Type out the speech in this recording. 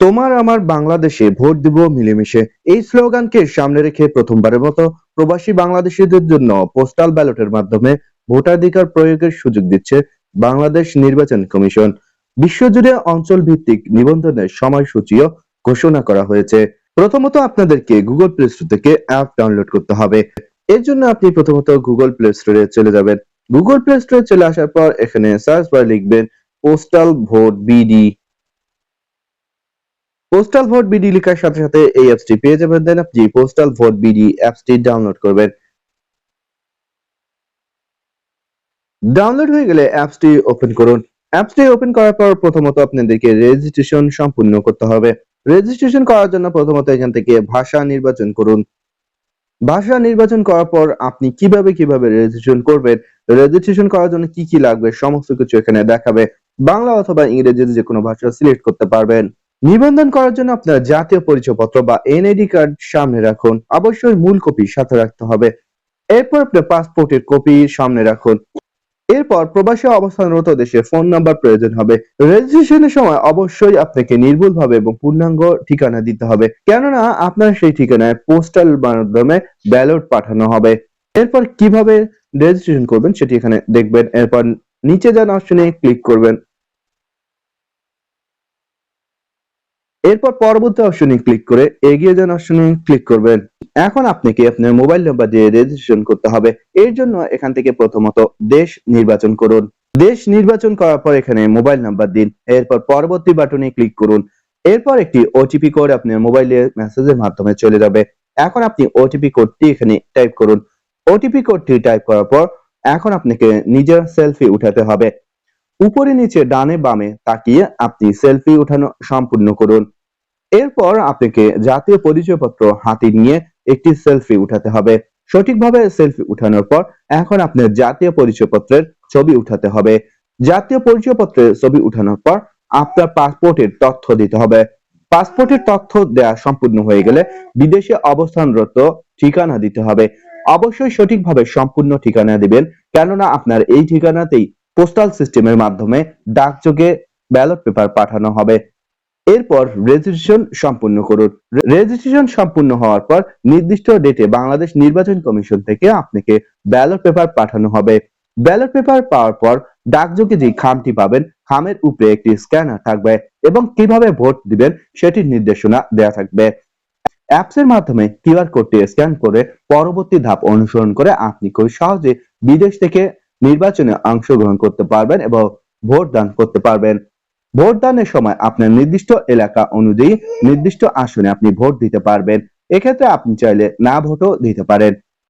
তোমার আমার বাংলাদেশে ভোট দিব মিলেমিশে। এই স্লোগানকে সামনে রেখে প্রথমবারের মতো প্রবাসী বাংলাদেশিদের জন্য পোস্টাল ব্যালটের মাধ্যমে ভোটাধিকার প্রয়োগের সুযোগ দিচ্ছে বাংলাদেশ নির্বাচন কমিশন। বিশ্বজুড়ে অঞ্চল ভিত্তিক নিবন্ধনের সময়সূচিও ঘোষণা করা হয়েছে। প্রথমত আপনাদেরকে গুগল প্লে স্টোর থেকে অ্যাপ ডাউনলোড করতে হবে। এর জন্য আপনি প্রথমত গুগল প্লে স্টোরে চলে যাবেন। গুগল প্লে স্টোরে চলে আসার পর এখানে সার্চ বারে লিখবেন, postal vote BD. Postal vote BD লেখার সাথে সাথে এই অ্যাপসটি পেয়ে যাবেন। দেন আপনি পোস্টাল ভোট বিডি অ্যাপসটি ডাউনলোড করবেন। ডাউনলোড হয়ে গেলে অ্যাপসটি ওপেন করুন। অ্যাপসটি ওপেন করার পর প্রথমত আপনাদেরকে রেজিস্ট্রেশন সম্পূর্ণ করতে হবে। রেজিস্ট্রেশন করার জন্য প্রথমত এখান থেকে ভাষা নির্বাচন করুন। ভাষা নির্বাচন করার পর আপনি কীভাবে কীভাবে রেজিস্ট্রেশন করবেন রেজিস্ট্রেশন করার জন্য কি কি লাগবে, সমস্ত কিছু এখানে দেখাবে। বাংলা অথবা ইংরেজিতে যে কোনো ভাষা সিলেক্ট করতে পারবেন। নিবন্ধন করার জন্য আপনার জাতীয় পরিচয়পত্র বা এনআইডি কার্ড সামনে রাখুন। অবশ্যই মূল কপি সাথে রাখতে হবে। এরপর আপনার পাসপোর্টের কপি সামনে রাখুন। এরপর প্রবাসী অবস্থানরত দেশে ফোন নাম্বার প্রয়োজন হবে। রেজিস্ট্রেশনের সময় অবশ্যই আপনাকে নির্ভুলভাবে এবং পূর্ণাঙ্গ ঠিকানা দিতে হবে। কেননা আপনার সেই ঠিকানায় পোস্টাল মাধ্যমে ব্যালট পাঠানো হবে। এরপর কীভাবে রেজিস্ট্রেশন করবেন সেটি এখানে দেখবেন। এরপর নিচে যান অপশনে ক্লিক করবেন। এরপর পরবর্তী অপশনে ক্লিক করে এগিয়ে যান অপশনে ক্লিক করবেন। এখন আপনাকে আপনার মোবাইল নাম্বার দিয়ে রেজিস্ট্রেশন করতে হবে। এর জন্য এখান থেকে প্রথমত দেশ নির্বাচন করুন। দেশ নির্বাচন করার পর এখানে মোবাইল নাম্বার দিন। এরপর পরবর্তী বাটনে ক্লিক করুন। এরপর একটি ওটিপি কোড আপনার মোবাইলে মেসেজের মাধ্যমে চলে যাবে। এখন আপনি ওটিপি কোডটি এখানে টাইপ করুন। ওটিপি কোডটি টাইপ করার পর এখন আপনাকে নিজের সেলফি উঠাতে হবে। উপরে নিচে ডানে বামে তাকিয়ে আপনি সেলফি উঠানো সম্পূর্ণ করুন। এরপর আপনাকে জাতীয় পরিচয়পত্র হাতে নিয়ে একটি সেলফি উঠাতে হবে। সঠিকভাবে সেলফি উঠানোর পর এখন আপনার জাতীয় পরিচয়পত্রের ছবি উঠাতে হবে। জাতীয় পরিচয়পত্রের ছবি উঠানোর পর আপনার পাসপোর্টের তথ্য দিতে হবে। পাসপোর্টের তথ্য দেওয়া সম্পূর্ণ হয়ে গেলে বিদেশে অবস্থানরত ঠিকানা দিতে হবে। অবশ্যই সঠিকভাবে সম্পূর্ণ ঠিকানা দিবেন, কেননা আপনার এই ঠিকানাতেই পোস্টাল সিস্টেমের মাধ্যমে ডাকযোগে ব্যালট পেপার পাঠানো হবে। এরপর রেজিস্ট্রেশন সম্পূর্ণ করুন। রেজিস্ট্রেশন সম্পূর্ণ হওয়ার পর নির্দিষ্ট ডেটে বাংলাদেশ নির্বাচন কমিশন থেকে আপনাকে ব্যালট পেপার পাঠানো হবে। ব্যালট পেপার পাওয়ার পর ডাকযোগে যে খামটি পাবেন, খামের উপরে একটি স্ক্যানার থাকবে এবং কীভাবে ভোট দিবেন সেটির নির্দেশনা দেয়া থাকবে। অ্যাপসের মাধ্যমে কিউআর কোডটি স্ক্যান করে পরবর্তী ধাপ অনুসরণ করে আপনি খুব সহজে বিদেশ থেকে নির্বাচনে অংশগ্রহণ করতে পারবেন এবং ভোট দান করতে পারবেন। ভোট দানের সময় আপনার নির্দিষ্ট এলাকা অনুযায়ী নির্দিষ্ট আসনে আপনি ভোট দিতে পারবেন। এক্ষেত্রে আপনি চাইলে না ভোটও দিতে পারেন।